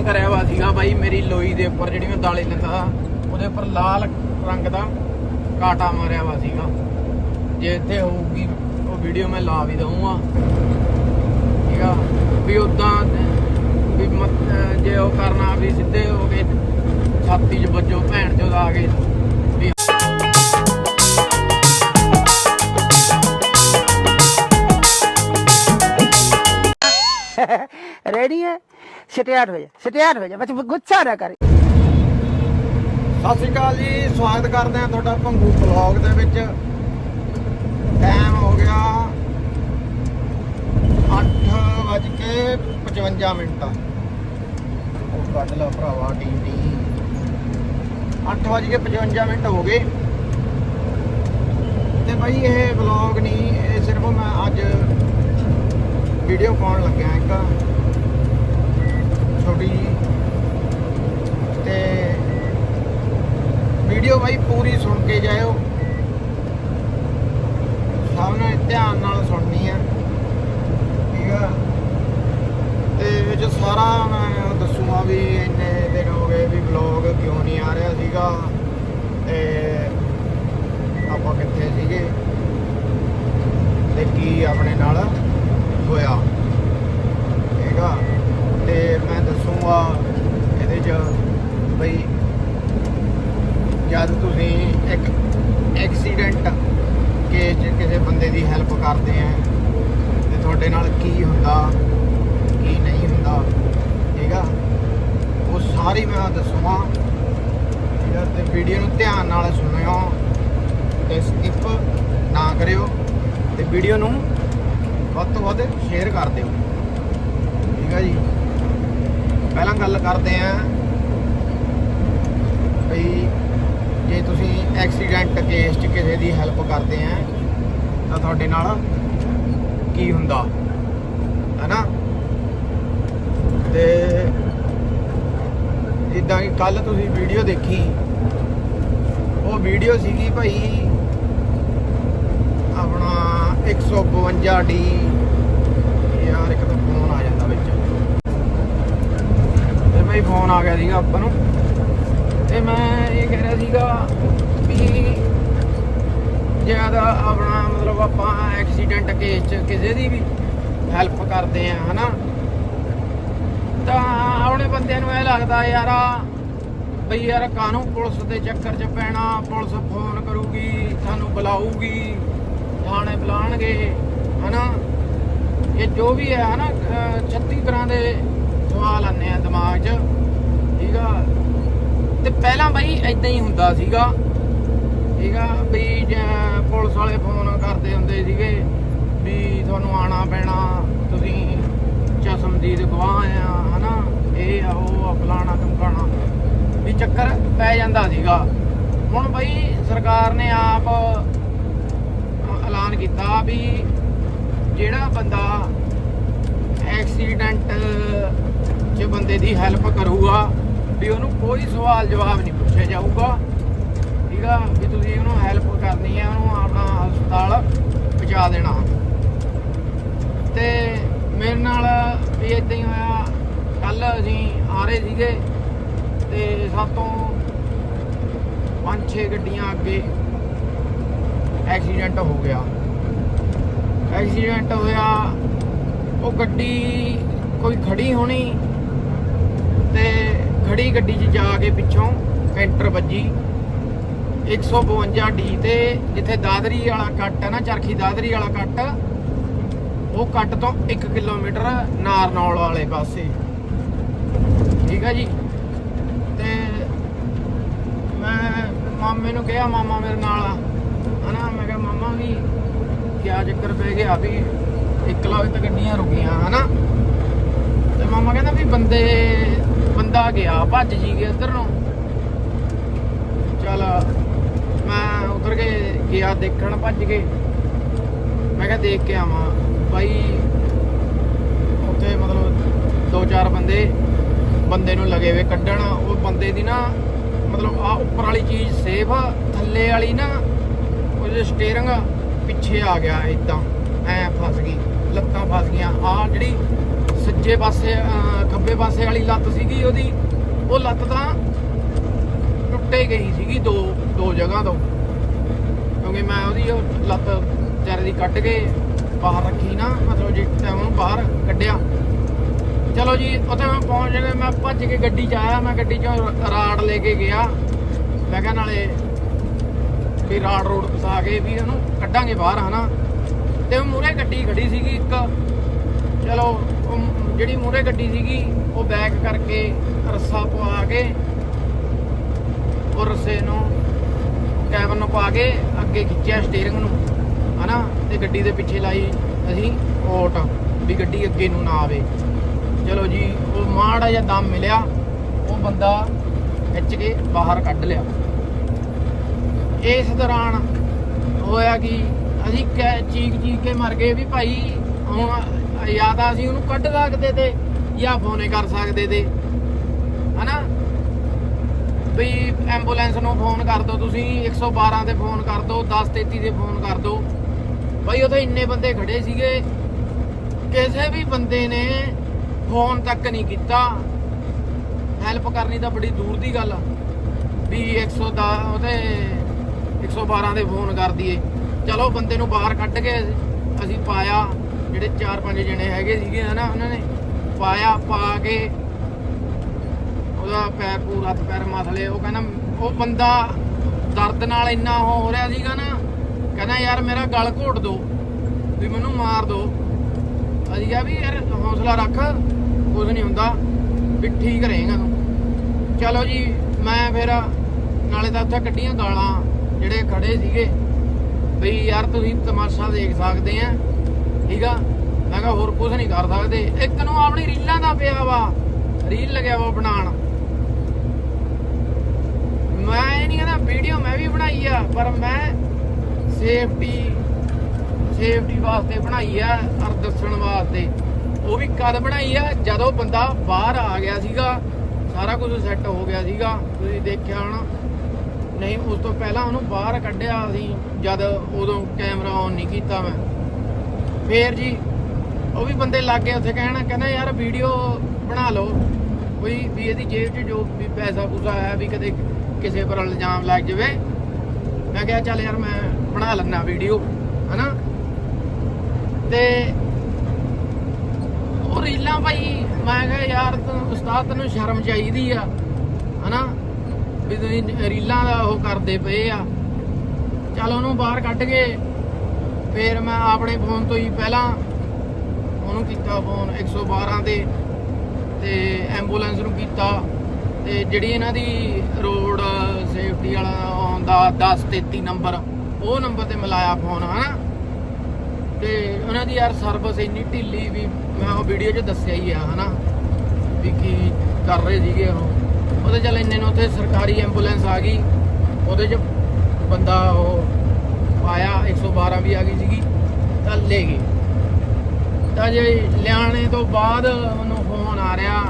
ਧੂਆਂ ਕਰਿਆ ਵਾ ਸੀਗਾ ਬਾਈ, ਮੇਰੀ ਲੋਈ ਦੇ ਉੱਪਰ ਜਿਹੜੀ ਮੈਂ ਦਾਲੇ ਲੈਂਦਾ ਉਹਦੇ ਉੱਪਰ ਲਾਲ ਰੰਗ ਦਾ ਕਾਟਾ ਮਾਰਿਆ ਵਾ ਸੀਗਾ। ਜੇ ਇੱਥੇ ਹੋਊਗੀ, ਉਹ ਵੀਡੀਓ ਮੈਂ ਲਾ ਵੀ ਦਊਂਗਾ। ਠੀਕ ਆ? ਵੀ ਉਦਾਂ ਵੀ ਜੇ ਉਹ ਕਰਨਾ ਵੀ ਸਿੱਧੇ ਹੋ ਕੇ, ਛਾਤੀ 'ਚ ਵੱਜੋ, ਭੈਣ ਚੋਦ ਲਾ ਕੇ। ਵੀ ਰੈਡੀ ਸਟੇਟ ਹੋ ਜਾ ਸਟੇਟ ਹੋ ਜਾ ਬੱਚ ਗੁੱਸਾ ਨਾ ਕਰ। ਸਤਿ ਸ਼੍ਰੀ ਅਕਾਲ ਜੀ, ਸਵਾਗਤ ਕਰਦੇ ਆ ਤੁਹਾਡਾ ਭੰਗੂ ਬਲੌਗ ਦੇ ਵਿੱਚ। ਟਾਈਮ ਹੋ ਗਿਆ 8:55 ਮਿੰਟ। ਉਹ ਕੱਢ ਲਾ ਭਰਾਵਾ ਟੀਟੀ 8:55 ਮਿੰਟ ਹੋ ਗਏ। ਤੇ ਭਾਈ ਇਹ ਬਲੌਗ ਨਹੀਂ, ਇਹ ਸਿਰਫ ਮੈਂ ਅੱਜ ਵੀਡੀਓ ਪਾਉਣ ਲੱਗਿਆ ਇੱਕ। ਛੋਟੀ ਜੀ ਤੇ ਵੀਡੀਓ ਬਾਈ ਪੂਰੀ ਸੁਣ ਕੇ ਜਾਇਓ। ਸਭ ਨੇ ਧਿਆਨ ਨਾਲ ਸੁਣਨੀ ਆ। ਠੀਕ ਆ? ਤੇ ਵਿੱਚ ਸਾਰਾ ਮੈਂ ਦੱਸੂਗਾ ਵੀ ਇੰਨੇ ਦਿਨ ਹੋ ਗਏ ਵੀ ਵਲੌਗ ਕਿਉਂ ਨਹੀਂ ਆ ਰਿਹਾ ਸੀਗਾ। ਤੇ ਆਪਾਂ ਕਿੱਥੇ ਸੀਗੇ? ਤੇ ਕੀ ਆਪਣੇ ਨਾਲ ਹੋਇਆ ਠੀਕ ਆ ਤੇ ਮੈਂ ਦੱਸੂਗਾ ਇਹਦੇ ਚ ਬਈ ਜਦ ਤੁਸੀਂ ਇੱਕ ਐਕਸੀਡੈਂਟ ਕੇਸ 'ਚ ਕਿਸੇ ਬੰਦੇ ਦੀ ਹੈਲਪ ਕਰਦੇ ਆ ਤੇ ਤੁਹਾਡੇ ਨਾਲ ਕੀ ਹੁੰਦਾ ਕੀ ਨਹੀਂ ਹੁੰਦਾ ਠੀਕ ਆ ਉਹ ਸਾਰੀ ਮੈਂ ਦੱਸੂਗਾ ਠੀਕ ਆ ਤੇ ਵੀਡੀਓ ਨੂੰ ਧਿਆਨ ਨਾਲ ਸੁਣਿਓ ਤੇ ਸਕਿਪ ਨਾ ਕਰਿਓ ਤੇ ਵੀਡੀਓ ਨੂੰ ਵੱਧ ਤੋਂ ਵੱਧ ਸ਼ੇਅਰ ਕਰ ਦਿਓ। ਠੀਕ ਹੈ ਜੀ? ਪਹਿਲਾਂ ਗੱਲ ਕਰਦੇ ਆਂ ਬਈ ਜੇ ਤੁਸੀਂ ਐਕਸੀਡੈਂਟ ਕੇਸ 'ਚ ਕਿਸੇ ਦੀ ਹੈਲਪ ਕਰਦੇ ਆ, ਤਾਂ ਤੁਹਾਡੇ ਨਾਲ ਕੀ ਹੁੰਦਾ? ਹੈਨਾ? ਤੇ ਜਿੱਦਾਂ ਕਿ ਕੱਲ ਤੁਸੀਂ ਵੀਡੀਓ ਦੇਖੀ। ਵੀਡੀਓ ਸੀਗੀ ਭਾਈ ਆਪਣਾ 152 ਡੀ। ਯਾਰ, ਇੱਕ ਤਾਂ ਫੋਨ ਆ ਜਾਂਦਾ ਵਿੱਚ। ਤੇ ਭਾਈ ਫੋਨ ਆ ਗਿਆ ਸੀਗਾ ਆਪਾਂ ਨੂੰ। ਤੇ ਮੈਂ ਇਹ ਕਹਿ ਰਿਹਾ ਸੀਗਾ ਵੀ ਜ਼ਿਆਦਾ ਆਪਣਾ ਮਤਲਬ ਆਪਾਂ ਐਕਸੀਡੈਂਟ ਕੇਸ ਚ ਕਿਸੇ ਦੀ ਵੀ ਹੈਲਪ ਕਰਦੇ ਆ, ਹਨਾ? ਤਾਂ ਆਪਣੇ ਬੰਦਿਆਂ ਨੂੰ ਇਹ ਲੱਗਦਾ ਯਾਰ ਬਈ ਯਾਰ ਕਾਨੂੰ ਪੁਲਿਸ ਦੇ ਚੱਕਰ 'ਚ ਪੈਣਾ? ਪੁਲਿਸ ਫੋਨ ਕਰੂਗੀ, ਸਾਨੂੰ ਬੁਲਾਊਗੀ, ਥਾਣੇ ਬੁਲਾਣਗੇ ਹਨਾ? ਇਹ ਜੋ ਵੀ ਹੈ, ਹਨਾ, ਅਹ 36 ਤਰ੍ਹਾਂ ਦੇ ਸਵਾਲ ਆਨੇ ਆ ਦਿਮਾਗ 'ਚ, ਠੀਕ ਆ? ਤੇ ਪਹਿਲਾਂ ਬਈ ਇਦਾਂ ਹੀ ਹੁੰਦਾ ਸੀਗਾ, ਠੀਕ ਆ? ਵੀ ਜੇ, ਪੁਲਿਸ ਵਾਲੇ ਫੋਨ ਕਰਦੇ ਹੁੰਦੇ ਸੀਗੇ ਵੀ ਤੁਹਾਨੂੰ ਆਣਾ ਪੈਣਾ, ਤੁਸੀਂ ਚਸ਼ਮਦੀਦ ਗਵਾਹ ਆ, ਹਨਾ? ਇਹ ਆ, ਉਹ ਆ, ਫਲਾਣਾ ਧਮਕਾਣਾ ਵੀ ਚੱਕਰ ਪੈ ਜਾਂਦਾ ਸੀਗਾ। ਹੁਣ ਬਈ ਸਰਕਾਰ ਨੇ ਆਪ ਐਲਾਨ ਕੀਤਾ ਵੀ ਜਿਹੜਾ ਬੰਦਾ ਐਕਸੀਡੈਂਟ 'ਚ ਬੰਦੇ ਦੀ ਹੈਲਪ ਕਰੂਗਾ, ਵੀ ਉਹਨੂੰ ਕੋਈ ਸਵਾਲ ਜਵਾਬ ਨਹੀਂ ਪੁੱਛਿਆ ਜਾਊਗਾ। ਠੀਕ ਆ? ਵੀ ਤੁਸੀਂ ਉਹਨੂੰ ਹੈਲਪ ਕਰਨੀ ਹੈ ਉਹਨੂੰ ਆਪਣਾ ਹਸਪਤਾਲ ਪਹੁੰਚਾ ਦੇਣਾ। ਤੇ ਮੇਰੇ ਨਾਲ ਵੀ ਇਦਾਂ ਹੀ ਹੋਇਆ। ਕੱਲ ਅਸੀਂ ਆ ਰਹੇ ਸੀਗੇ। ਤੇ ਸਾਤੋਂ ਪੰਜ ਛੇ ਗੱਡੀਆਂ ਅੱਗੇ ਐਕਸੀਡੈਂਟ ਹੋ ਗਿਆ। ਐਕਸੀਡੈਂਟ ਹੋਇਆ, ਉਹ ਗੱਡੀ ਕੋਈ ਖੜੀ ਹੋਣੀ ਤੇ ਖੜੀ ਗੱਡੀ 'ਚ ਜਾ ਕੇ ਪਿੱਛੋਂ ਕੈਂਟਰ ਵੱਜੀ। 152 ਡੀ ਤੇ, ਜਿੱਥੇ ਦਾਦਰੀ ਵਾਲਾ ਕੱਟ ਹੈ ਨਾ, ਚਰਖੀ ਦਾਦਰੀ ਵਾਲਾ ਕੱਟ, ਉਹ ਕੱਟ ਤੋਂ 1 ਕਿਲੋਮੀਟਰ ਨਾਰਨੌਲ ਵਾਲੇ ਪਾਸੇ। ਠੀਕ ਹੈ ਜੀ? ਮਾਮੇ ਨੂੰ ਕਿਹਾ, ਮਾਮਾ ਮੇਰੇ ਨਾਲ ਆ। ਹਨਾ, ਮੈਂ ਕਿਹਾ, ਮਾਮਾ ਵੀ ਕਿਆ ਚੱਕਰ ਪੈ ਗਿਆ ਵੀ ਇੱਕ ਲੱਖ ਤੇ ਗੱਡੀਆਂ ਰੁਕੀਆਂ, ਹਨਾ। ਤੇ ਮਾਮਾ ਕਹਿੰਦਾ ਵੀ ਬੰਦੇ, ਬੰਦਾ ਗਿਆ, ਭੱਜ ਜੀ ਗਿਆ ਇੱਧਰ ਨੂੰ। ਚਲ ਮੈਂ ਉਧਰ ਕੇ ਗਿਆ, ਦੇਖਣ ਭੱਜ ਕੇ। ਮੈਂ ਕਿਹਾ, ਦੇਖ ਕੇ ਆਵਾਂ। ਬਾਈ, ਉੱਥੇ ਮਤਲਬ ਦੋ ਚਾਰ ਬੰਦੇ ਬੰਦੇ ਨੂੰ ਲਗੇ ਵੇ ਕੱਢਣ। ਉਹ ਬੰਦੇ ਦੀ ਨਾ ਮਤਲਬ ਆ ਉੱਪਰ ਵਾਲੀ ਚੀਜ਼ ਸੇਫ ਆ, ਥੱਲੇ ਵਾਲੀ ਨਾ ਉਹਦੇ ਸਟੀਅਰਿੰਗ ਪਿੱਛੇ ਆ ਗਿਆ ਇਦਾਂ ਐ ਫਸ ਗਈ, ਲੱਤਾਂ ਫਸ ਗਈਆਂ। ਆ ਜਿਹੜੀ ਸੱਜੇ ਪਾਸੇ ਖੱਬੇ ਪਾਸੇ ਵਾਲੀ ਲੱਤ ਸੀਗੀ ਉਹਦੀ, ਉਹ ਲੱਤ ਤਾਂ ਟੁੱਟੇ ਗਈ ਸੀਗੀ ਦੋ ਦੋ ਜਗ੍ਹਾ ਤੋਂ। ਕਿਉਂਕਿ ਮੈਂ ਉਹਦੀ ਉਹ ਲੱਤ ਵਿਚਾਰੇ ਦੀ ਕੱਢ ਕੇ ਬਾਹਰ ਰੱਖੀ ਨਾ, ਮਤਲਬ ਜਿਸ ਟਾਈਮ ਉਹਨੂੰ ਬਾਹਰ ਕੱਢਿਆ ਚਲੋ ਜੀ, ਉੱਥੇ ਮੈਂ ਪਹੁੰਚ ਗਿਆ ਮੈਂ ਭੱਜ ਕੇ ਗੱਡੀ 'ਚ ਆਇਆ, ਮੈਂ ਗੱਡੀ 'ਚੋਂ ਰਾੜ ਲੈ ਕੇ ਗਿਆ। ਮੈਂ ਕਿਹਾ ਨਾਲੇ ਵੀ ਰਾੜ ਰੋਡ ਫਸਾ ਕੇ ਵੀ ਉਹਨੂੰ ਕੱਢਾਂਗੇ ਬਾਹਰ, ਹਨਾ? ਤੇ ਮੂਰੇ ਗੱਡੀ ਖੜੀ ਸੀਗੀ ਇੱਕ। ਚਲੋ, ਉਹ ਜਿਹੜੀ ਮੂਰੇ ਗੱਡੀ ਸੀਗੀ, ਉਹ ਬੈਕ ਕਰਕੇ ਰੱਸਾ ਪਵਾ ਕੇ ਉਹ ਰੱਸੇ ਨੂੰ ਕੈਬਨ ਨੂੰ ਪਾ ਕੇ ਅੱਗੇ ਖਿੱਚਿਆ ਸਟੀਅਰਿੰਗ ਨੂੰ, ਹਨਾ? ਤੇ ਗੱਡੀ ਦੇ ਪਿੱਛੇ ਲਾਈ ਅਸੀਂ ਓਟ ਵੀ ਗੱਡੀ ਅੱਗੇ ਨੂੰ ਨਾ ਆਵੇ। ਚਲੋ ਜੀ, ਉਹ ਮਾੜਾ ਜਿਹਾ ਦਮ ਮਿਲਿਆ, ਉਹ ਬੰਦਾ ਖਿੱਚ ਕੇ ਬਾਹਰ ਕੱਢ ਲਿਆ। ਇਸ ਦੌਰਾਨ ਹੋਇਆ ਕਿ, ਅਸੀਂ ਕਹਿ- ਚੀਕ ਚੀਕ ਕੇ ਮਰ ਗਏ ਵੀ ਭਾਈ, ਹੁਣ ਜਾਂ ਤਾਂ ਅਸੀਂ ਉਹਨੂੰ ਕੱਢ ਸਕਦੇ ਤੇ, ਜਾਂ ਫੋਨੇ ਕਰ ਸਕਦੇ ਤੇ। ਹਨਾ? ਵੀ ਐਂਬੂਲੈਂਸ ਨੂੰ ਫੋਨ ਕਰ ਦਿਓ ਤੁਸੀਂ 112 ਤੇ ਫੋਨ ਕਰ ਦਿਓ 1033 ਤੇ ਫੋਨ ਕਰ ਦਿਓ ਭਾਈ ਉੱਥੇ ਇੰਨੇ ਬੰਦੇ ਖੜੇ ਸੀਗੇ। ਕਿਸੇ ਵੀ ਬੰਦੇ ਨੇ ਫੋਨ ਤੱਕ ਨਹੀਂ ਕੀਤਾ। ਹੈਲਪ ਕਰਨੀ ਤਾਂ ਬੜੀ ਦੂਰ ਦੀ ਗੱਲ ਆ। ਵੀ 110 ਉਹਦੇ 112 ਦੇ ਫੋਨ ਕਰ ਦਈਏ। ਚਲੋ ਬੰਦੇ ਨੂੰ ਬਾਹਰ ਕੱਢ ਕੇ ਅਸੀਂ ਪਾਇਆ। ਜਿਹੜੇ 4-5 ਜਣੇ ਹੈਗੇ ਸੀਗੇ ਹਨਾ, ਉਹਨਾਂ ਨੇ ਪਾਇਆ, ਪਾ ਕੇ ਉਹਦਾ ਪੈਰ ਪੂਰਾ ਹੱਥ, ਪੈਰ ਮਸਲੇ, ਉਹ ਕਹਿੰਦਾ, ਉਹ ਬੰਦਾ ਦਰਦ ਨਾਲ ਇੰਨਾ ਉਹ ਹੋ ਰਿਹਾ ਸੀਗਾ ਨਾ, ਕਹਿੰਦਾ, ਯਾਰ ਮੇਰਾ ਗਲ ਘੋਟ ਦੋ, ਵੀ ਮੈਨੂੰ ਮਾਰ ਦੋ। ਅਸੀਂ ਕਿਹਾ, ਵੀ ਯਾਰ ਹੌਸਲਾ ਰੱਖ। ਕੁਝ ਨਹੀਂ ਹੁੰਦਾ, ਵੀ ਠੀਕ ਰਹੇਗਾ ਤੂੰ। ਚਲੋ ਜੀ, ਮੈਂ ਫਿਰ ਨਾਲੇ ਤਾਂ ਉੱਥੇ ਕੱਢੀਆਂ ਗਾਲਾਂ, ਜਿਹੜੇ ਖੜੇ ਸੀਗੇ। ਵੀ ਯਾਰ, ਤੁਸੀਂ ਤਮਾਸ਼ਾ ਦੇਖ ਸਕਦੇ ਆ, ਠੀਕ ਆ? ਮੈਂ ਕਿਹਾ ਹੋਰ ਕੁਝ ਨਹੀਂ ਕਰ ਸਕਦੇ। ਇੱਕ ਨੂੰ ਆਪਣੀ ਰੀਲਾਂ ਦਾ ਪਿਆ ਵਾ, ਰੀਲ ਲਗਿਆ ਵਾ ਬਣਾਉਣ। ਮੈਂ ਇਹ ਨਹੀਂ ਕਹਿੰਦਾ ਵੀਡੀਓ ਮੈਂ ਵੀ ਬਣਾਈ ਆ, ਪਰ ਮੈਂ ਸੇਫਟੀ ਸੇਫਟੀ ਵਾਸਤੇ ਬਣਾਈ ਆ ਅਰ ਦੱਸਣ ਵਾਸਤੇ। ਉਹ ਵੀ ਕਦ ਬਣਾਈ ਆ। ਜਦੋਂ ਬੰਦਾ ਬਾਹਰ ਆ ਗਿਆ ਸੀਗਾ, ਸਾਰਾ ਕੁਝ ਸੈੱਟ ਹੋ ਗਿਆ ਸੀਗਾ। ਤੁਸੀਂ ਦੇਖਿਆ ਹੋਣਾ। ਨਹੀਂ, ਉਸ ਤੋਂ ਪਹਿਲਾਂ ਉਹਨੂੰ ਬਾਹਰ ਕੱਢਿਆ ਸੀ। ਜਦ ਉਦੋਂ ਕੈਮਰਾ ਔਨ ਨਹੀਂ ਕੀਤਾ ਮੈਂ। ਫੇਰ ਜੀ, ਉਹ ਵੀ ਬੰਦੇ ਲੱਗ ਗਏ ਉੱਥੇ ਕਹਿਣਾ, ਕਹਿੰਦਾ ਯਾਰ ਵੀਡੀਓ ਬਣਾ ਲਓ। ਕੋਈ ਵੀ ਇਹਦੀ ਜੇਬ 'ਚ ਜੋ ਵੀ ਪੈਸਾ ਪੂਸਾ ਆਇਆ, ਵੀ ਕਦੇ ਕਿਸੇ ਪਰ ਇਲਜ਼ਾਮ ਲੱਗ ਜਾਵੇ। ਮੈਂ ਕਿਹਾ ਚੱਲ ਯਾਰ ਮੈਂ ਬਣਾ ਲੈਣਾ ਵੀਡੀਓ ਹਨਾ? ਤੇ ਉਹ ਰੀਲਾਂ ਭਾਈ, ਮੈਂ ਕਿਹਾ ਯਾਰ ਤੂੰ ਉਸਤਾਦ ਤੈਨੂੰ ਸ਼ਰਮ ਚਾਹੀਦੀ ਆ, ਹਨਾ? ਵੀ ਤੁਸੀਂ ਰੀਲਾਂ ਦਾ ਉਹ ਕਰਦੇ ਪਏ ਆ। ਚੱਲ ਉਹਨੂੰ ਬਾਹਰ ਕੱਢ ਕੇ, ਫਿਰ ਮੈਂ ਆਪਣੇ ਫੋਨ ਤੋਂ ਹੀ ਪਹਿਲਾਂ ਉਹਨੂੰ ਕੀਤਾ ਫੋਨ 112 ਤੇ ਤੇ ਐਂਬੂਲੈਂਸ ਨੂੰ ਕੀਤਾ। ਤੇ ਜਿਹੜੀ ਇਹਨਾਂ ਦੀ ਰੋਡ ਸੇਫਟੀ ਵਾਲਾ ਆਉਂਦਾ 1033 ਨੰਬਰ, ਉਹ ਨੰਬਰ ਤੇ ਮਿਲਾਇਆ ਫੋਨ, ਹਨਾ? ਤੇ ਉਹਨਾਂ ਦੀ ਯਾਰ ਸਰਵਿਸ ਇੰਨੀ ਢਿੱਲੀ ਵੀ ਮੈਂ ਉਹ ਵੀਡੀਓ 'ਚ ਦੱਸਿਆ ਹੀ ਆ, ਹਨਾ? ਵੀ ਕੀ ਕਰ ਰਹੇ ਸੀਗੇ ਉਹ। ਉਹਦੇ ਚੱਲ ਇੰਨੇ ਨੂੰ ਉੱਥੇ ਸਰਕਾਰੀ ਐਂਬੂਲੈਂਸ ਆ ਗਈ। ਉਹਦੇ 'ਚ ਬੰਦਾ ਉਹ ਆਇਆ 112 ਵੀ ਆ ਗਈ ਸੀਗੀ, ਤਾਂ ਲੈ ਗਏ। ਤਾਂ ਜੇ ਲਿਆਣੇ ਤੋਂ ਬਾਅਦ ਉਹਨੂੰ ਫੋਨ ਆ ਰਿਹਾ,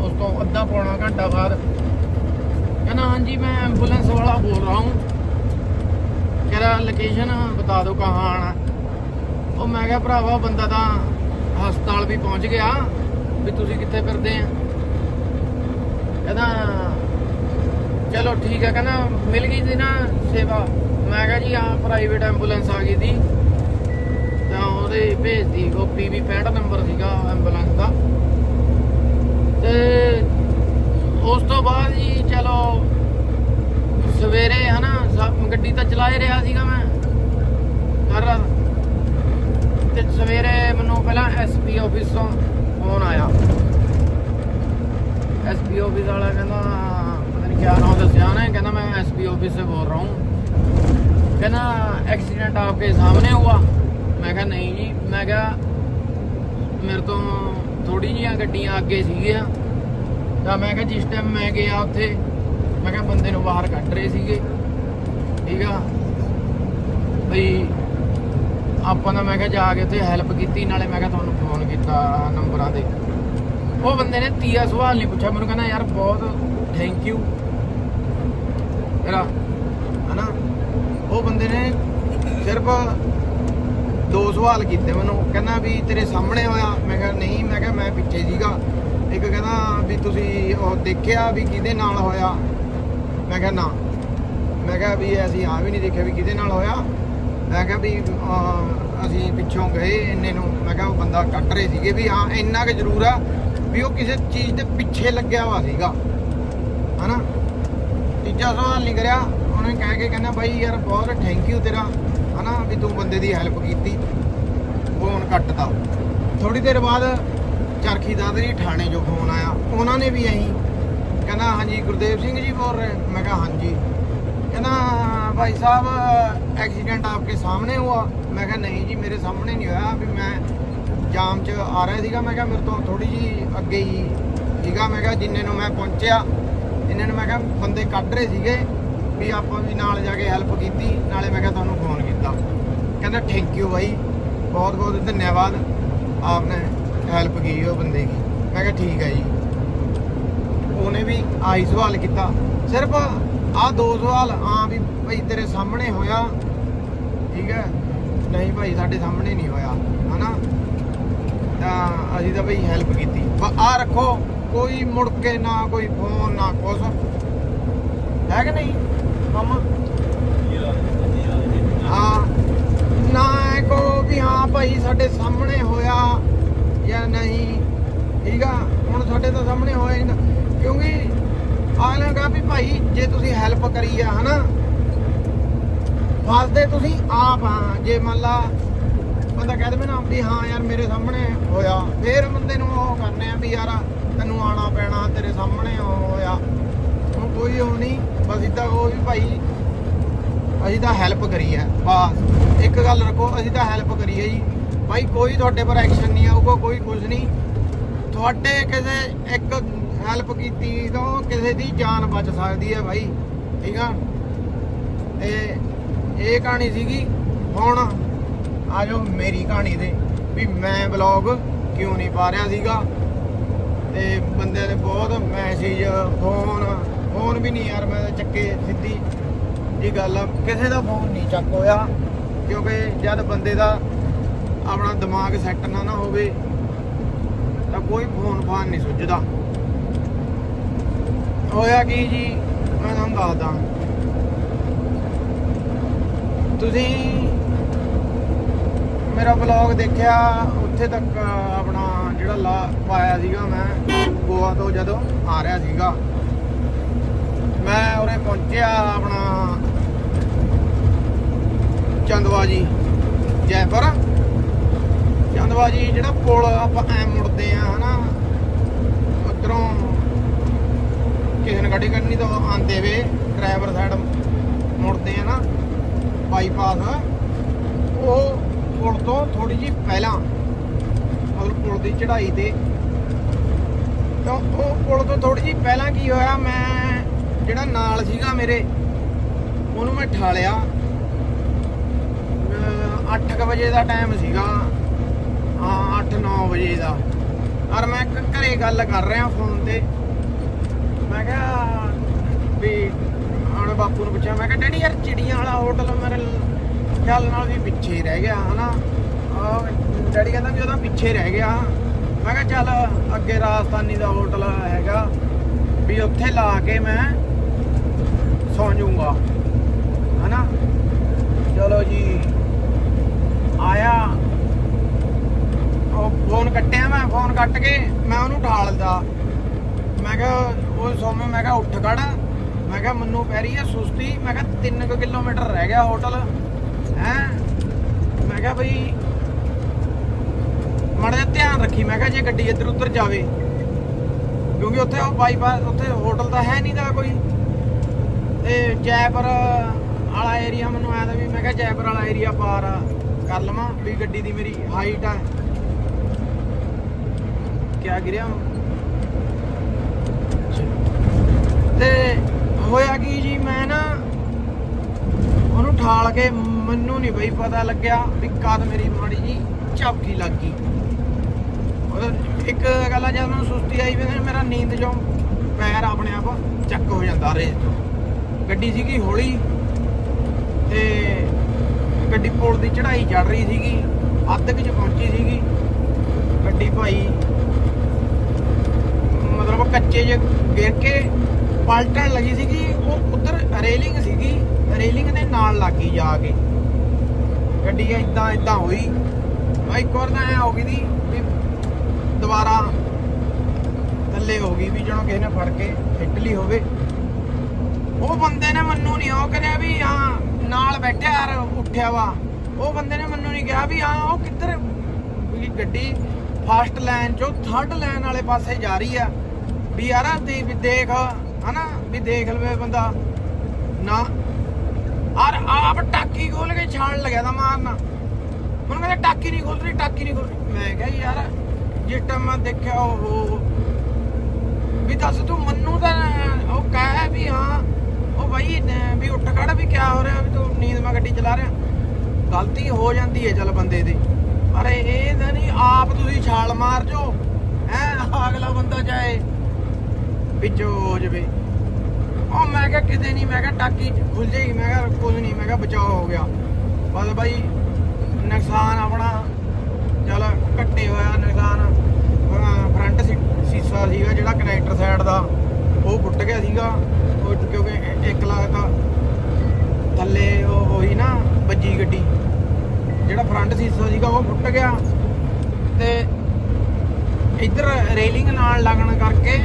ਉਸ ਤੋਂ ਅੱਧਾ ਪੌਣਾ ਘੰਟਾ ਬਾਅਦ, ਕਹਿੰਦਾ, ਹਾਂਜੀ, ਮੈਂ ਐਂਬੂਲੈਂਸ ਵਾਲਾ ਬੋਲ ਰਹਾ ਹੂੰ। ਕਹਿੰਦਾ ਲੋਕੇਸ਼ਨ ਬਤਾ ਦਿਓ ਕਹਾਂ ਆਣਾ ਉਹ ਮੈਂ ਕਿਹਾ, ਭਰਾਵਾ, ਬੰਦਾ ਤਾਂ ਹਸਪਤਾਲ ਵੀ ਪਹੁੰਚ ਗਿਆ ਵੀ ਤੁਸੀਂ ਕਿੱਥੇ ਫਿਰਦੇ ਆ। ਕਹਿੰਦਾ, ਚਲੋ ਠੀਕ ਹੈ ਕਹਿੰਦਾ, ਮਿਲ ਗਈ ਸੀ ਨਾ ਸੇਵਾ। ਮੈਂ ਕਿਹਾ, ਜੀ ਆ ਪ੍ਰਾਈਵੇਟ ਐਂਬੂਲੈਂਸ ਆ ਗਈ ਦੀ ਤਾਂ ਉਹਦੇ ਭੇਜਦੀ ਉਹ ਪੀਵੀ 65 ਨੰਬਰ ਸੀਗਾ ਐਂਬੂਲੈਂਸ ਦਾ। ਤੇ ਉਸ ਤੋਂ ਬਾਅਦ ਜੀ, ਚਲੋ, ਸਵੇਰੇ ਹਨਾ ਸਭ ਗੱਡੀ ਤਾਂ ਚਲਾ ਹੀ ਰਿਹਾ ਸੀਗਾ ਮੈਂ। ਕਰ ਅੱਜ ਸਵੇਰੇ ਮੈਨੂੰ ਪਹਿਲਾਂ ਐਸਪੀ ਆਫਿਸ ਤੋਂ ਫੋਨ ਆਇਆ। ਐਸਪੀ ਆਫਿਸ ਵਾਲਾ ਕਹਿੰਦਾ, ਪਤਾ ਨਹੀਂ ਕਿਆ ਨਾਮ ਦੱਸਿਆ ਨਾ ਕਹਿੰਦਾ ਮੈਂ ਐਸਪੀ ਆਫਿਸ ਤੋਂ ਬੋਲ ਰਹਾ ਹੂੰ। ਕਹਿੰਦਾ ਐਕਸੀਡੈਂਟ ਆਪਕੇ ਸਾਹਮਣੇ ਹੁਆ। ਮੈਂ ਕਿਹਾ, ਨਹੀਂ ਜੀ, ਮੈਂ ਕਿਹਾ, ਮੇਰੇ ਤੋਂ ਥੋੜੀ ਜੀਆਂ ਗੱਡੀਆਂ ਅੱਗੇ ਸੀਗੀਆਂ। ਤਾਂ ਮੈਂ ਕਿਹਾ, ਜਿਸ ਟਾਈਮ ਮੈਂ ਗਿਆ ਉੱਥੇ, ਮੈਂ ਕਿਹਾ, ਬੰਦੇ ਨੂੰ ਬਾਹਰ ਕੱਢ ਰਹੇ ਸੀਗੇ। ਠੀਕ ਆ? ਬਈ ਆਪਾਂ ਦਾ ਮੈਂ ਕਿਹਾ ਜਾ ਕੇ ਉੱਥੇ ਹੈਲਪ ਕੀਤੀ, ਨਾਲੇ ਮੈਂ ਕਿਹਾ ਤੁਹਾਨੂੰ ਫੋਨ ਕੀਤਾ ਨੰਬਰਾਂ ਦੇ ਉਹ ਬੰਦੇ ਨੇ ਤੀਆ ਸਵਾਲ ਨਹੀਂ ਪੁੱਛਿਆ, ਮੈਨੂੰ ਕਹਿੰਦਾ, ਯਾਰ ਬਹੁਤ ਥੈਂਕ ਯੂ ਤੇਰਾ ਹਨਾ? ਉਹ ਬੰਦੇ ਨੇ ਸਿਰਫ ਦੋ ਸਵਾਲ ਕੀਤੇ ਮੈਨੂੰ। ਕਹਿੰਦਾ ਵੀ ਤੇਰੇ ਸਾਹਮਣੇ ਹੋਇਆ। ਮੈਂ ਕਿਹਾ, ਨਹੀਂ, ਮੈਂ ਕਿਹਾ ਮੈਂ ਪਿੱਛੇ ਸੀਗਾ। ਇੱਕ ਕਹਿੰਦਾ ਵੀ ਤੁਸੀਂ ਉਹ ਦੇਖਿਆ ਵੀ ਕਿਹਦੇ ਨਾਲ ਹੋਇਆ? ਮੈਂ ਕਿਹਾ, ਨਾ। ਮੈਂ ਕਿਹਾ ਵੀ ਅਸੀਂ ਆ ਵੀ ਨਹੀਂ ਦੇਖਿਆ ਵੀ ਕਿਹਦੇ ਨਾਲ ਹੋਇਆ। ਮੈਂ ਕਿਹਾ ਵੀ ਅਸੀਂ ਪਿੱਛੋਂ ਗਏ, ਇੰਨੇ ਨੂੰ ਮੈਂ ਕਿਹਾ ਉਹ ਬੰਦਾ ਕੱਟ ਰਹੇ ਸੀਗੇ ਵੀ, ਹਾਂ, ਇੰਨਾ ਕੁ ਜ਼ਰੂਰ ਆ ਵੀ ਉਹ ਕਿਸੇ ਚੀਜ਼ ਦੇ ਪਿੱਛੇ ਲੱਗਿਆ ਵਾ ਸੀਗਾ। ਹਨਾ? ਤੀਜਾ ਸਵਾਲ ਨਹੀਂ ਕਰਿਆ, ਉਹਨੇ ਕਹਿ ਕੇ ਕਹਿੰਦਾ, ਬਾਈ ਯਾਰ, ਬਹੁਤ ਥੈਂਕ ਯੂ ਤੇਰਾ, ਹਨਾ, ਵੀ ਤੂੰ ਬੰਦੇ ਦੀ ਹੈਲਪ ਕੀਤੀ। ਫੋਨ ਕੱਟਤਾ ਥੋੜੀ ਦੇਰ ਬਾਅਦ ਚਰਖੀ ਦਾਦਰੀ ਥਾਣੇ ਜੋ ਫੋਨ ਆਇਆ। ਉਹਨਾਂ ਨੇ ਵੀ ਐਂ ਕਹਿੰਦਾ, ਹਾਂਜੀ, ਗੁਰਦੇਵ ਸਿੰਘ ਜੀ ਬੋਲ ਰਹੇ। ਮੈਂ ਕਿਹਾ, ਹਾਂਜੀ। ਕਹਿੰਦਾ ਭਾਈ ਸਾਹਿਬ ਐਕਸੀਡੈਂਟ ਆਪਕੇ ਸਾਹਮਣੇ ਹੁਆ। ਮੈਂ ਕਿਹਾ, ਨਹੀਂ ਜੀ, ਮੇਰੇ ਸਾਹਮਣੇ ਨਹੀਂ ਹੋਇਆ। ਵੀ ਮੈਂ ਜਾਮ 'ਚ ਆ ਰਿਹਾ ਸੀਗਾ। ਮੈਂ ਕਿਹਾ, ਮੇਰੇ ਤੋਂ ਥੋੜੀ ਜੀ ਅੱਗੇ ਹੀ ਸੀਗਾ। ਮੈਂ ਕਿਹਾ, ਜਿੰਨੇ ਨੂੰ ਮੈਂ ਪਹੁੰਚਿਆ ਇਹਨਾਂ ਨੂੰ ਮੈਂ ਕਿਹਾ, ਬੰਦੇ ਕੱਢ ਰਹੇ ਸੀਗੇ। ਵੀ ਆਪਾਂ ਵੀ ਨਾਲ ਜਾ ਕੇ ਹੈਲਪ ਕੀਤੀ। ਨਾਲੇ ਮੈਂ ਕਿਹਾ, ਤੁਹਾਨੂੰ ਫੋਨ ਕੀਤਾ। ਕਹਿੰਦਾ ਥੈਂਕ ਯੂ ਬਾਈ। ਬਹੁਤ ਬਹੁਤ ਧੰਨਵਾਦ। ਆਪਨੇ ਹੈਲਪ ਕੀਤੀ ਉਹ ਬੰਦੇ ਦੀ। ਮੈਂ ਕਿਹਾ, ਠੀਕ ਹੈ ਜੀ। ਉਹਨੇ ਵੀ ਆਹੀ ਸਵਾਲ ਕੀਤਾ। ਸਿਰਫ ਆਹ ਦੋ ਸਵਾਲ ਹਾਂ ਵੀ ਭਾਈ ਤੇਰੇ ਸਾਹਮਣੇ ਹੋਇਆ। ਠੀਕ ਹੈ? ਨਹੀਂ ਭਾਈ, ਸਾਡੇ ਸਾਹਮਣੇ ਨਹੀਂ ਹੋਇਆ, ਹਨਾ? ਤਾਂ ਅਸੀਂ ਤਾਂ ਭਾਈ ਹੈਲਪ ਕੀਤੀ। ਆ ਰੱਖੋ, ਕੋਈ ਮੁੜ ਕੇ ਨਾ ਕੋਈ ਫੋਨ ਨਾ ਕੁਛ। ਹੈ ਕਿ ਨਹੀਂ, ਮਾਮਾ? ਹਾਂ। ਨਾ ਕੋ ਵੀ ਹਾਂ ਭਾਈ, ਸਾਡੇ ਸਾਹਮਣੇ ਹੋਇਆ ਜਾਂ ਨਹੀਂ। ਠੀਕ ਆ? ਹੁਣ ਸਾਡੇ ਤਾਂ ਸਾਹਮਣੇ ਹੋਇਆ ਹੀ ਨਾ। ਕਿਉਂਕਿ ਆਗਲੇ ਕਹਾ ਵੀ ਭਾਈ, ਜੇ ਤੁਸੀਂ ਹੈਲਪ ਕਰੀ ਆ, ਹਨਾ? ਫਸਦੇ ਤੁਸੀਂ ਆਪ ਆ ਜੇ ਮੰਨ ਲਾ ਬੰਦਾ ਕਹਿ ਦੇਵੇ ਨਾ ਵੀ ਹਾਂ ਯਾਰ, ਮੇਰੇ ਸਾਹਮਣੇ ਹੋਇਆ। ਫੇਰ ਬੰਦੇ ਨੂੰ ਉਹ ਕਰਨੇ ਆ ਵੀ ਯਾਰ, ਤੈਨੂੰ ਆਣਾ ਪੈਣਾ, ਤੇਰੇ ਸਾਹਮਣੇ ਉਹ ਹੋਇਆ। ਉਹ ਕੋਈ ਉਹ ਨਹੀਂ। ਬਸ ਇਦਾਂ ਉਹ ਵੀ ਭਾਈ, ਅਸੀਂ ਤਾਂ ਹੈਲਪ ਕਰੀ ਹੈ ਬਸ। ਇੱਕ ਗੱਲ ਰੱਖੋ, ਅਸੀਂ ਤਾਂ ਹੈਲਪ ਕਰੀ ਹੈ ਜੀ। ਭਾਈ, ਕੋਈ ਤੁਹਾਡੇ ਪਰ ਐਕਸ਼ਨ ਨਹੀਂ ਆਊਗਾ, ਕੋਈ ਕੁਝ ਨਹੀਂ। ਤੁਹਾਡੇ ਕਿਸੇ, ਇੱਕ ਹੈਲਪ ਕੀਤੀ ਤੋਂ ਕਿਸੇ ਦੀ ਜਾਨ ਬਚ ਸਕਦੀ ਹੈ ਭਾਈ ਠੀਕ ਆ? ਤੇ ਇਹ ਕਹਾਣੀ ਸੀਗੀ, ਹੁਣ ਆ ਜਾਓ ਮੇਰੀ ਕਹਾਣੀ ਤੇ, ਵੀ ਮੈਂ ਬਲੌਗ ਕਿਉਂ ਨਹੀਂ ਪਾ ਰਿਹਾ ਸੀਗਾ? ਤੇ ਬੰਦਿਆਂ ਦੇ ਬਹੁਤ ਮੈਸੇਜ ਫੋਨ ਫੋਨ ਵੀ ਨਹੀਂ ਯਾਰ, ਮੈਂ ਤਾਂ ਚੱਕੇ ਸਿੱਧੀ ਜੀ ਗੱਲ ਆ, ਕਿਸੇ ਦਾ ਫੋਨ ਨਹੀਂ ਚੱਕ ਹੋਇਆ, ਕਿਉਂਕਿ ਜਦ ਬੰਦੇ ਦਾ ਆਪਣਾ ਦਿਮਾਗ ਸੈੱਟ ਨਾ ਨਾ ਹੋਵੇ, ਤਾਂ ਕੋਈ ਫੋਨ ਫਾਨ ਨਹੀਂ ਸੁੱਝਦਾ। ਹੋਇਆ ਕੀ ਜੀ? ਮੈਂ ਤੁਹਾਨੂੰ ਦੱਸਦਾ। ਤੁਸੀਂ ਮੇਰਾ ਵਲੌਗ ਦੇਖਿਆ, ਉੱਥੇ ਤੱਕ ਆਪਣਾ ਜਿਹੜਾ ਲਾ ਪਾਇਆ ਸੀਗਾ ਮੈਂ, ਗੋਆ ਤੋਂ ਜਦੋਂ ਆ ਰਿਹਾ ਸੀਗਾ। ਮੈਂ ਉਰੇ ਪਹੁੰਚਿਆ ਆਪਣਾ ਚੰਦਵਾ ਜੀ, ਜੈਪੁਰ। ਚੰਦਵਾ ਜੀ ਜਿਹੜਾ ਪੁਲ ਆਪਾਂ ਐ ਮੁੜਦੇ ਆ, ਹਨਾ? ਉਧਰੋਂ ਕਿਸੇ ਨੇ ਗੱਡੀ ਕਰਨੀ ਤਾਂ ਆਂਦੇ ਵੇ ਡਰਾਈਵਰ ਸਾਈਡ ਮੁੜਦੇ ਆ ਨਾ ਬਾਈਪਾਸ ਉਹ ਪੁਲ ਤੋਂ ਥੋੜੀ ਜੀ ਪਹਿਲਾਂ, ਮਤਲਬ ਪੁਲ ਦੀ ਚੜ੍ਹਾਈ ਤੇ। ਤਾਂ ਉਹ ਪੁਲ ਤੋਂ ਥੋੜੀ ਜੀ ਪਹਿਲਾਂ ਕੀ ਹੋਇਆ, ਮੈਂ ਜਿਹੜਾ ਨਾਲ ਸੀਗਾ ਮੇਰੇ, ਉਹਨੂੰ ਮੈਂ ਠਾਲਿਆ। 8:00 ਵਜੇ ਦਾ ਟਾਈਮ ਸੀਗਾ। ਹਾਂ 8-9 ਵਜੇ ਦਾ। ਔਰ ਮੈਂ ਘ- ਘਰੇ ਗੱਲ ਕਰ ਰਿਹਾ ਫੋਨ ਤੇ। ਮੈਂ ਕਿਹਾ ਵੀ ਹੁਣ ਬਾਪੂ ਨੂੰ ਪੁੱਛਿਆ, ਮੈਂ ਕਿਹਾ, ਡੈਡੀ ਯਾਰ ਚਿੜੀਆਂ ਵਾਲਾ ਹੋਟਲ ਮੇਰੇ ਖਿਆਲ ਨਾਲ ਵੀ ਪਿੱਛੇ ਰਹਿ ਗਿਆ, ਹਨਾ? ਆਹ ਡੈਡੀ ਕਹਿੰਦਾ ਵੀ ਉਹਦਾ ਪਿੱਛੇ ਰਹਿ ਗਿਆ। ਮੈਂ ਕਿਹਾ, ਚੱਲ ਅੱਗੇ ਰਾਜਸਥਾਨੀ ਦਾ ਹੋਟਲ ਹੈਗਾ, ਵੀ ਉੱਥੇ ਲਾ ਕੇ ਮੈਂ ਸੌਂ ਜਾਊਂਗਾ। ਹਨਾ? ਚਲੋ ਜੀ, ਆਇਆ। ਉਹ ਫੋਨ ਕੱਟਿਆ ਮੈਂ ਫੋਨ ਕੱਟ ਕੇ ਮੈਂ ਉਹਨੂੰ ਢਾਲਦਾ। ਮੈਂ ਕਿਹਾ ਉਹ ਸੋਮੇ, ਮੈਂ ਕਿਹਾ ਉੱਠ ਖੜ। ਮੈਂ ਕਿਹਾ ਮੈਨੂੰ ਪੈ ਰਹੀ ਹੈ ਸੁਸਤੀ। ਮੈਂ ਕਿਹਾ 3 ਕਿਲੋਮੀਟਰ ਰਹਿ ਗਿਆ ਹੋਟਲ। ਹੈ? ਮੈਂ ਕਿਹਾ ਬਈ, ਮਾੜਾ ਧਿਆਨ ਰੱਖੀ। ਮੈਂ ਕਿਹਾ ਜੇ ਗੱਡੀ ਇੱਧਰ ਉੱਧਰ ਜਾਵੇ, ਕਿਉਂਕਿ ਉੱਥੇ ਉਹ ਬਾਈਪਾਸ ਉੱਥੇ ਹੋਟਲ ਤਾਂ ਹੈ ਨਹੀਂ ਦਾ ਕੋਈ। ਤੇ ਜੈਪੁਰ ਵਾਲਾ ਏਰੀਆ ਮੈਨੂੰ ਆਇਆ ਤਾਂ ਵੀ, ਮੈਂ ਕਿਹਾ ਜੈਪੁਰ ਵਾਲਾ ਏਰੀਆ ਪਾਰ ਕਰ ਲਵਾਂ, ਵੀ ਗੱਡੀ ਦੀ ਮੇਰੀ ਹਾਈਟ ਆ। ਕਿਆ ਗਿਰਿਆ ਤੇ ਹੋਇਆ ਕੀ ਜੀ, ਮੈਂ ਨਾ ਉਹਨੂੰ ਠਾਲ ਕੇ ਮੈਨੂੰ ਨਹੀਂ ਬਈ ਪਤਾ ਲੱਗਿਆ ਵੀ ਕਦ ਮੇਰੀ ਮਾੜੀ ਜੀ ਝਪਕੀ ਲੱਗ ਗਈ। ਉਹ ਇੱਕ ਗੱਲ ਆ, ਜਦ ਮੈਨੂੰ ਸੁਸਤੀ ਆਈ ਵੀ ਮੇਰਾ ਨੀਂਦ ਚੋਂ ਪੈਰ ਆਪਣੇ ਆਪ ਚੱਕ ਹੋ ਜਾਂਦਾ ਰੇਸ ਤੋਂ। ਗੱਡੀ ਸੀਗੀ ਹੌਲੀ ਤੇ ਗੱਡੀ ਪੁਲ ਦੀ ਚੜ੍ਹਾਈ ਚੜ ਰਹੀ ਸੀਗੀ, ਅੱਧ ਕੁ ਚ ਪਹੁੰਚੀ ਸੀਗੀ। ਗੱਡੀ ਭਾਈ ਮਤਲਬ ਕੱਚੇ ਜੇ ਗਿਰ ਕੇ ਪਲਟਣ ਲੱਗੀ ਸੀਗੀ, ਉਹ ਉੱਧਰ ਰੇਲਿੰਗ ਸੀਗੀ, ਰੇਲਿੰਗ ਦੇ ਨਾਲ ਲੱਗੀ ਜਾ ਕੇ। ਗੱਡੀ ਇਦਾਂ ਇਦਾਂ ਹੋਈ। ਇੱਕ ਵਾਰ ਤਾਂ ਐ ਹੋ ਗਈ ਦੀ ਵੀ ਦੁਬਾਰਾ ਥੱਲੇ ਹੋ ਗਈ ਵੀ ਜਦੋਂ ਕਿਸੇ ਨੇ ਫੜ ਕੇ ਸਿੱਟ ਲਈ ਹੋਵੇ। ਉਹ ਬੰਦੇ ਨੇ ਮੈਨੂੰ ਨਹੀਂ ਉਹ ਕਰਿਆ ਵੀ ਹਾਂ, ਨਾਲ ਬੈਠਿਆ ਯਾਰ, ਉੱਠਿਆ ਵਾ। ਉਹ ਬੰਦੇ ਨੇ ਮੈਨੂੰ ਨਹੀਂ ਕਿਹਾ ਵੀ ਹਾਂ, ਉਹ ਕਿੱਧਰ ਵੀ ਗੱਡੀ ਫਾਸਟ ਲਾਈਨ ਚੋਂ ਥਰਡ ਲਾਈਨ ਵਾਲੇ ਪਾਸੇ ਜਾ ਰਹੀ ਆ। ਵੀ ਯਾਰ ਦੇਖ। ਹਨਾ? ਵੀ ਦੇਖ ਲਵੇ ਬੰਦਾ। ਨਾ। ਔਰ ਆਪ ਟਾਕੀ ਖੋਲ ਕੇ ਛਾਣ ਲੱਗਿਆ ਤਾਂ ਮਾਰਨਾ। ਮੈਨੂੰ ਕਹਿੰਦਾ ਟਾਕੀ ਨਹੀਂ ਖੁੱਲ ਰਹੀ ਟਾਕੀ ਨਹੀਂ ਖੁੱਲ ਰਹੀ ਮੈਂ ਕਿਹਾ ਯਾਰ ਜਿਸ ਟਾਈਮ ਮੈਂ ਦੇਖਿਆ ਉਹ ਵੀ ਦੱਸ ਤੂੰ ਮੰਨੂ ਤਾਂ ਉਹ ਕਹਿ ਵੀ ਹਾਂ। ਉਹ ਬਾਈ ਵੀ ਉੱਠ ਖੜ, ਵੀ ਕਿਆ ਹੋ ਰਿਹਾ, ਵੀ ਤੂੰ ਨੀਂਦ ਮੈਂ ਗੱਡੀ ਚਲਾ ਰਿਹਾ। ਗਲਤੀ ਹੋ ਜਾਂਦੀ ਹੈ ਚੱਲ ਬੰਦੇ ਦੀ। ਪਰ ਇਹ ਤਾਂ ਨਹੀਂ, ਆਪ ਤੁਸੀਂ ਛਾਲ ਮਾਰ ਜੋ ਹੈ, ਅਗਲਾ ਬੰਦਾ ਚਾਹੇ ਵਿੱਚੋਂ ਹੋ ਜਵੇ। ਉਹ ਮੈਂ ਕਿਹਾ ਕਿਤੇ ਨਹੀਂ, ਮੈਂ ਕਿਹਾ ਟਾਕੀ ਖੁੱਲ ਜਾਏਗੀ ਮੈਂ ਕਿਹਾ ਕੁਝ ਨਹੀਂ, ਮੈਂ ਕਿਹਾ ਬਚਾਅ ਹੋ ਗਿਆ। ਬਸ ਬਾਈ, ਨੁਕਸਾਨ ਆਪਣਾ, ਚਲ ਘੱਟੇ ਹੋਇਆ ਨੁਕਸਾਨ। ਫਰੰਟ ਸੀਸਾ ਸੀਗਾ ਜਿਹੜਾ ਕਨੈਕਟਰ ਸਾਈਡ ਦਾ, ਉਹ ਫੁੱਟ ਗਿਆ ਸੀਗਾ। ਉਹ ਕਿਉਂਕਿ ਇ- ਇੱਕ ਲੱਖ ਦਾ ਥੱਲੇ ਉਹ ਹੋਈ ਨਾ ਵੱਜੀ ਗੱਡੀ। ਜਿਹੜਾ ਫਰੰਟ ਸੀਸਾ ਸੀਗਾ, ਉਹ ਫੁੱਟ ਗਿਆ। ਤੇ ਇੱਧਰ ਰੇਲਿੰਗ ਨਾਲ ਲੱਗਣ ਕਰਕੇ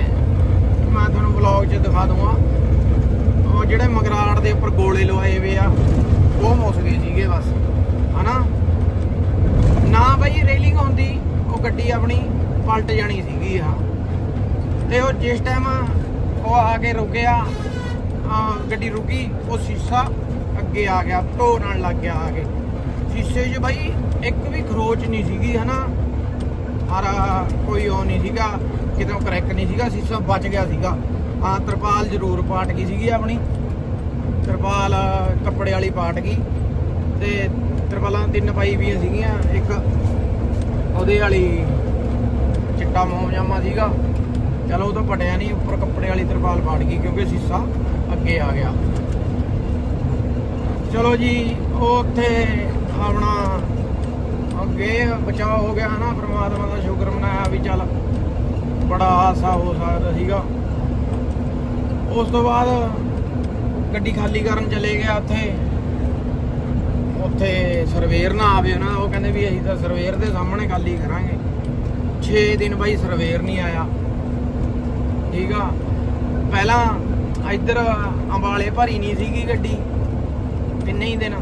ਮੈਂ ਤੁਹਾਨੂੰ ਵਲੌਗ 'ਚ ਦਿਖਾ ਦੂੰਗਾ ਉਹ ਜਿਹੜੇ ਮਗਰਾੜ ਦੇ ਉੱਪਰ ਗੋਲੇ ਲਵਾਏ ਹੋਏ ਆ, ਉਹ ਮੁੱਸ ਸੀਗੇ ਬਸ। ਹਨਾ? ਨਾ ਬਈ ਰੇਲਿੰਗ ਹੁੰਦੀ, ਉਹ ਗੱਡੀ ਆਪਣੀ ਪਲਟ ਜਾਣੀ ਸੀਗੀ ਆ। ਤੇ ਉਹ ਜਿਸ ਟਾਈਮ ਉਹ ਆ ਕੇ ਰੁਕਿਆ ਆ ਗੱਡੀ ਰੁਕੀ, ਉਹ ਸ਼ੀਸ਼ਾ ਅੱਗੇ ਆ ਗਿਆ ਢੋ ਨਾਲ ਲੱਗ ਗਿਆ ਆ ਕੇ। ਸ਼ੀਸ਼ੇ 'ਚ ਬਾਈ ਇੱਕ ਵੀ ਖਰੋਚ ਨਹੀਂ ਸੀਗੀ, ਹਨਾ? ਔਰ ਕੋਈ ਉਹ ਨਹੀਂ ਸੀਗਾ। ਕਿਤੋਂ ਕਰੈਕ ਨਹੀਂ ਸੀਗਾ ਸ਼ੀਸ਼ਾ ਬਚ ਗਿਆ ਸੀਗਾ। ਹਾਂ, ਤਰਪਾਲ ਜ਼ਰੂਰ ਪਾਟ ਗਈ ਸੀਗੀ ਆਪਣੀ। ਤਰਪਾਲ ਕੱਪੜੇ ਵਾਲੀ ਪਾਟ ਗਈ। ਤੇ ਤਰਪਾਲਾਂ ਤਿੰਨ ਪਾਈ ਵੀ ਸੀਗੀਆਂ। ਇੱਕ ਉਹਦੇ ਵਾਲੀ ਚਿੱਟਾ ਮੋਮਜਾਮਾ ਸੀਗਾ। ਚਲੋ ਉਹ ਤਾਂ ਪਟਿਆ ਨਹੀਂ, ਉੱਪਰ ਕੱਪੜੇ ਵਾਲੀ ਤਰਪਾਲ ਪਾਟ ਗਈ ਕਿਉਂਕਿ ਸ਼ੀਸ਼ਾ ਅੱਗੇ ਆ ਗਿਆ। ਚਲੋ ਜੀ, ਉਹ ਉੱਥੇ ਆਪਣਾ ਅੱਗੇ ਬਚਾਅ ਹੋ ਗਿਆ ਹਨਾ, ਪ੍ਰਮਾਤਮਾ ਦਾ ਸ਼ੁਕਰ ਮਨਾਇਆ। ਬੜਾ ਹਾਸਾ ਹੋ ਸਕਦਾ ਸੀਗਾ। ਉਸ ਤੋਂ ਬਾਅਦ ਗੱਡੀ ਖਾਲੀ ਕਰਨ ਚਲੇ ਗਿਆ ਉੱਥੇ। ਉੱਥੇ ਸਰਵੇਰ ਨਾ ਆਵੇ ਉਹਨਾਂ ਦਾ ਉਹ ਕਹਿੰਦੇ ਵੀ ਅਸੀਂ ਤਾਂ ਸਰਵੇਰ ਦੇ ਸਾਹਮਣੇ ਖਾਲੀ ਕਰਾਂਗੇ। 6 ਦਿਨ ਬਾਈ ਸਰਵੇਰ ਨਹੀਂ ਆਇਆ। ਠੀਕ ਆ। ਪਹਿਲਾਂ ਇੱਧਰ ਅੰਬਾਲੇ ਭਰੀ ਨਹੀਂ ਸੀਗੀ ਗੱਡੀ। ਕਿੰਨੇ ਹੀ ਦਿਨ।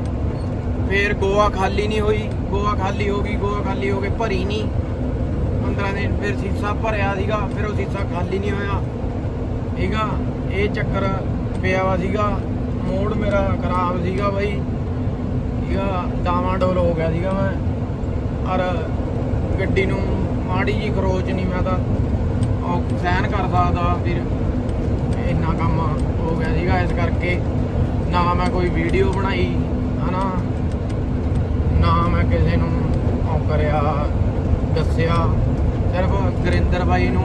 ਫੇਰ ਗੋਆ ਖਾਲੀ ਨਹੀਂ ਹੋਈ। ਗੋਆ ਖਾਲੀ ਹੋ ਗਈ, ਗੋਆ ਖਾਲੀ ਹੋ ਕੇ ਭਰੀ ਨਹੀਂ। 15 ਦਿਨ ਫਿਰ ਸੀਸਾ ਭਰਿਆ ਸੀਗਾ, ਫਿਰ ਉਹ ਸੀਸਾ ਖਾਲੀ ਨਹੀਂ ਹੋਇਆ। ਠੀਕ ਆ? ਇਹ ਚੱਕਰ ਪਿਆ ਵਾ ਸੀਗਾ। ਮੂਡ ਮੇਰਾ ਖਰਾਬ ਸੀਗਾ ਬਾਈ। ਠੀਕ ਆ? ਡਾਵਾਂ ਡੋਲ ਹੋ ਗਿਆ ਸੀਗਾ ਮੈਂ। ਔਰ ਗੱਡੀ ਨੂੰ ਮਾੜੀ ਜੀ ਖਰੋਚ ਨਹੀਂ ਮੈਂ ਤਾਂ ਉਹ ਸਹਿਨ ਕਰ ਸਕਦਾ ਫਿਰ। ਇੰਨਾ ਕੰਮ ਹੋ ਗਿਆ ਸੀਗਾ ਇਸ ਕਰਕੇ। ਨਾ ਮੈਂ ਕੋਈ ਵੀਡੀਓ ਬਣਾਈ, ਹਨਾ? ਨਾ ਮੈਂ ਕਿਸੇ ਨੂੰ ਉਹ ਕਰਿਆ, ਦੱਸਿਆ। ਸਿਰਫ ਗੁਰਿੰਦਰ ਬਾਈ ਨੂੰ,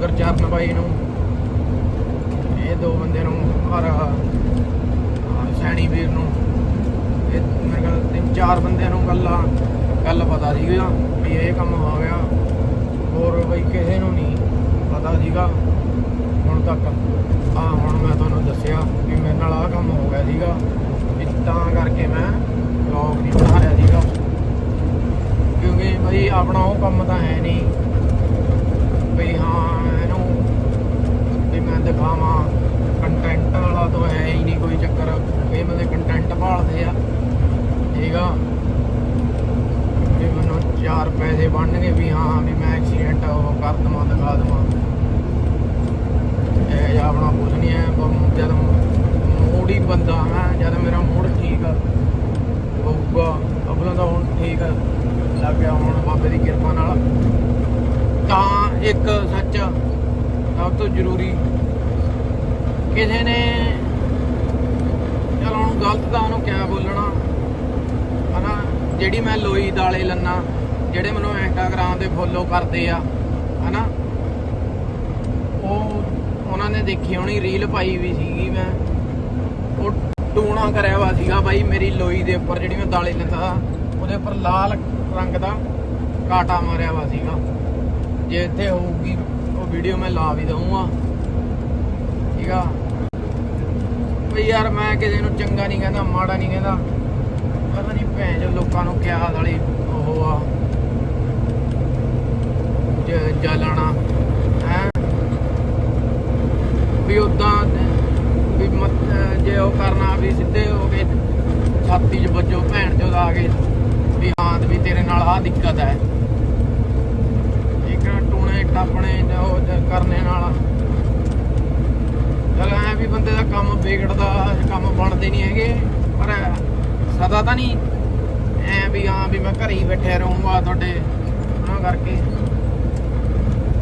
ਗੁਰਚਰਨ ਬਾਈ ਨੂੰ, ਇਹ ਦੋ ਬੰਦੇ ਨੂੰ, ਔਰ ਆਹ ਸੈਣੀ ਵੀਰ ਨੂੰ, ਇਹ ਮੇਰੇ ਖਿਆਲ ਤਿੰਨ ਚਾਰ ਬੰਦਿਆਂ ਨੂੰ ਗੱਲਾਂ, ਗੱਲ ਪਤਾ ਸੀਗਾ ਵੀ ਇਹ ਕੰਮ ਹੋ ਗਿਆ, ਹੋਰ ਬਈ ਕਿਸੇ ਨੂੰ ਨਹੀਂ ਪਤਾ ਸੀਗਾ ਹੁਣ ਤੱਕ। ਆ ਹੁਣ ਮੈਂ ਤੁਹਾਨੂੰ ਦੱਸਿਆ ਵੀ ਮੇਰੇ ਨਾਲ ਆ ਕੰਮ ਹੋ ਗਿਆ ਸੀਗਾ ਵੀ ਤਾਂ ਕਰਕੇ ਮੈਂ ਵਲੌਗ ਨਹੀਂ ਬਣਾ ਰਿਹਾ ਸੀਗਾ ਕਿਉਂਕਿ ਆਪਣਾ ਉਹ ਕੰਮ ਤਾਂ ਹੈ ਨਹੀਂ। ਵੀ ਹਾਂ, ਇਹਨੂੰ ਵੀ ਮੈਂ ਦਿਖਾਵਾਂ। ਕੰਟੈਂਟ ਵਾਲਾ ਤਾਂ ਹੈ ਹੀ ਨਹੀਂ ਕੋਈ ਚੱਕਰ। ਇਹ ਮਤਲਬ ਕੰਟੈਂਟ ਭਾਲਦੇ ਆ। ਠੀਕ ਆ? ਵੀ ਮੈਨੂੰ ਚਾਰ ਪੈਸੇ ਬਣਨਗੇ ਵੀ ਹਾਂ, ਵੀ ਮੈਂ ਐਕਸੀਡੈਂਟ ਉਹ ਕਰ ਦਵਾਂ, ਦਿਖਾ ਦਵਾਂ। ਇਹ ਜਿਹਾ ਆਪਣਾ ਕੁਝ ਨਹੀਂ ਹੈ। ਜਦ ਮੂਡ ਹੀ ਬੰਦਾ, ਹੈ, ਜਦ ਮੇਰਾ ਮੂਡ ਠੀਕ ਹੋਊਗਾ। ਆਪਣਾ ਤਾਂ ਹੁਣ ਠੀਕ ਲੱਗ ਗਿਆ, ਹੁਣ ਬਾਬੇ ਦੀ ਕਿਰਪਾ ਨਾਲ। ਤਾਂ ਇੱਕ ਸੱਚ ਸਭ ਤੋਂ ਜ਼ਰੂਰੀ, ਕਿਸੇ ਨੇ ਚਲ ਹੁਣ ਗਲਤ ਤਾਂ ਉਹਨੂੰ ਕਿਆ ਬੋਲਣਾ। ਹਨਾ, ਜਿਹੜੀ ਮੈਂ ਲੋਈ ਦਾਲੇ ਲੰਨਾ, ਜਿਹੜੇ ਮੈਨੂੰ ਇੰਸਟਾਗ੍ਰਾਮ ਤੇ ਫੋਲੋ ਕਰਦੇ ਆ, ਹਨਾ। ਉਹ, ਉਹਨਾਂ ਨੇ ਦੇਖੀ ਹੋਣੀ ਰੀਲ ਪਾਈ ਵੀ ਸੀਗੀ ਮੈਂ। ਉਹ ਟੂਣਾ ਕਰਿਆ ਵਾ ਸੀਗਾ ਬਾਈ, ਮੇਰੀ ਲੋਈ ਦੇ ਉੱਪਰ ਜਿਹੜੀ ਮੈਂ ਦਾਲੇ ਲੈਂਦਾ ਉਹਦੇ ਉੱਪਰ ਲਾਲ ਰੰਗ ਦਾ ਕਾਟਾ ਮਾਰਿਆ ਵਾ ਸੀਗਾ। ਜੇ ਇੱਥੇ ਹੋਊਗੀ, ਉਹ ਵੀਡੀਓ ਮੈਂ ਲਾ ਵੀ ਦਊਂਗਾ। ਠੀਕ ਆ? ਵੀ ਯਾਰ ਮੈਂ ਕਿਸੇ ਨੂੰ ਚੰਗਾ ਨਹੀਂ ਕਹਿੰਦਾ, ਮਾੜਾ ਨਹੀਂ ਕਹਿੰਦਾ। ਪਤਾ ਨਹੀਂ ਭੈਣ ਜੋ ਲੋਕਾਂ ਨੂੰ ਕਿਹਾ ਵਾਲੀ ਉਹ ਆ ਜ- ਜਲਣਾ ਹੈ ਵੀ ਉਦਾਂ ਵੀ ਮਤ- ਜੇ ਉਹ ਕਰਨਾ ਵੀ ਸਿੱਧੇ ਹੋ ਕੇ ਛਾਤੀ 'ਚ ਵੱਜੋ ਭੈਣ ਚੋਦ ਆ ਕੇ ਵੀ ਹਾਂ ਵੀ ਤੇਰੇ ਨਾਲ ਆਹ ਦਿੱਕਤ ਹੈ। ਇੱਕ ਟੂਣੇ ਟਾਪਣੇ ਕਰਨੇ ਨਾਲ। ਚਲ ਐ ਵੀ ਬੰਦੇ ਦਾ ਕੰਮ ਵਿਗੜਦਾ, ਕੰਮ ਬਣਦੇ ਨਹੀਂ ਹੈਗੇ, ਪਰ ਸਦਾ ਤਾਂ ਨਹੀਂ। ਐ ਵੀ ਹਾਂ ਵੀ ਮੈਂ ਘਰੇ ਹੀ ਬੈਠਿਆ ਰਹੂੰਗਾ ਤੁਹਾਡੇ ਉਹਨਾਂ ਕਰਕੇ।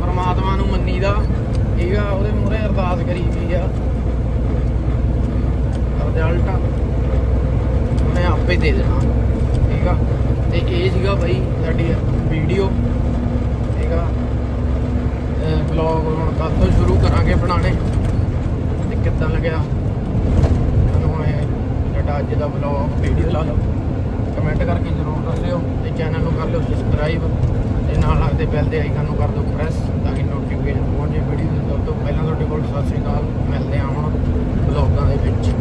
ਪਰਮਾਤਮਾ ਨੂੰ ਮੰਨੀਦਾ, ਠੀਕ ਆ, ਉਹਦੇ ਮੂਹਰੇ ਅਰਦਾਸ ਕਰੀ ਵੀ ਆ। ਰਿਜ਼ਲਟ ਉਹਨੇ ਆਪੇ ਦੇ ਦੇਣਾ। ਠੀਕ ਆ ਤੇ ਇਹ ਸੀਗਾ ਬਾਈ ਸਾਡੀ ਵੀਡੀਓ। ਠੀਕ ਆ। ਵਲੌਗ ਹੁਣ ਕੱਲ ਤੋਂ ਸ਼ੁਰੂ ਕਰਾਂਗੇ ਬਣਾਣੇ ਤੇ ਕਿੱਦਾਂ ਲੱਗਿਆ? ਤੁਹਾਨੂੰ ਹੁਣ ਸਾਡਾ ਅੱਜ ਦਾ ਵਲੌਗ ਵੀਡੀਓ ਲਾ ਲਓ। ਕਮੈਂਟ ਕਰਕੇ ਜ਼ਰੂਰ ਦੱਸਿਓ ਤੇ ਚੈਨਲ ਨੂੰ ਕਰ ਲਿਓ ਸਬਸਕ੍ਰਾਈਬ ਤੇ ਨਾਲ ਲੱਗਦੇ ਬੈਲ ਦੇ ਆਈਕਨ ਨੂੰ ਕਰ ਦਿਓ ਪ੍ਰੈਸ ਤਾਂ ਕਿ ਨੋਟੀਫਿਕੇਸ਼ਨ ਪਹੁੰਚੇ ਵੀਡੀਓ ਦੇ ਤੋਂ ਪਹਿਲਾਂ ਤੁਹਾਡੇ ਕੋਲ ਸਤਿ ਸ਼੍ਰੀ ਅਕਾਲ, ਮਿਲਦੇ ਆ ਹੁਣ ਵਲੌਗਾਂ ਦੇ ਵਿੱਚ।